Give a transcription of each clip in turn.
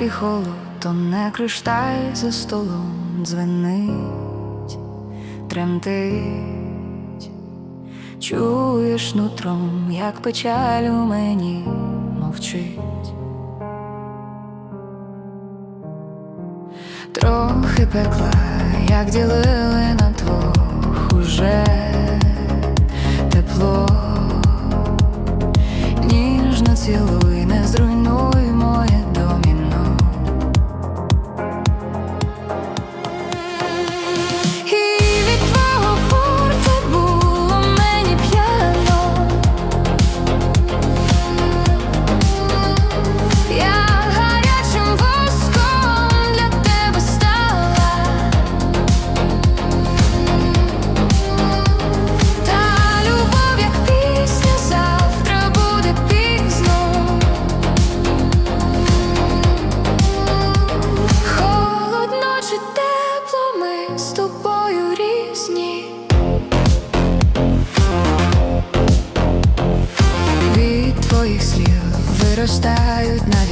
І холод, то не криштай за столом дзвенить, тремтить, чуєш нутром, як печаль у мені мовчить. Трохи пекла, як ділили на двох уже тепло, ніжно цілуй, не зруйнуй.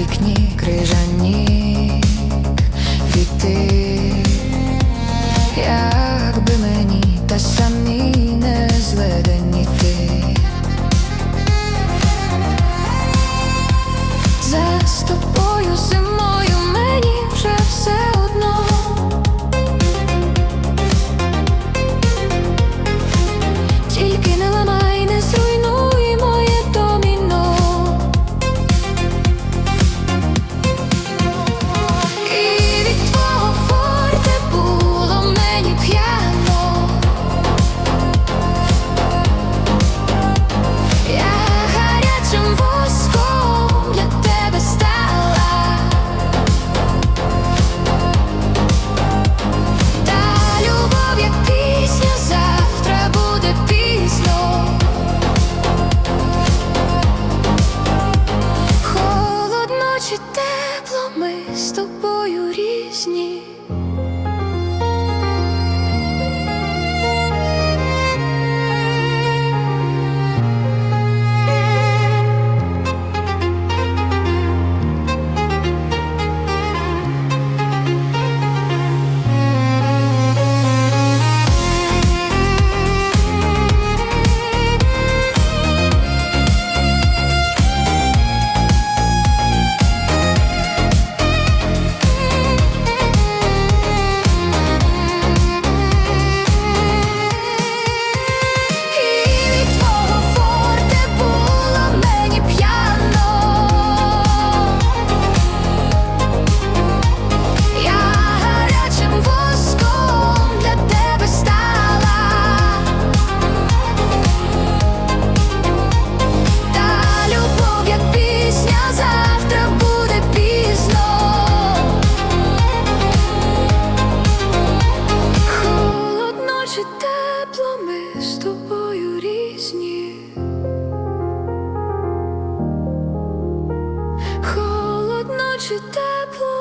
вікні. should you deploy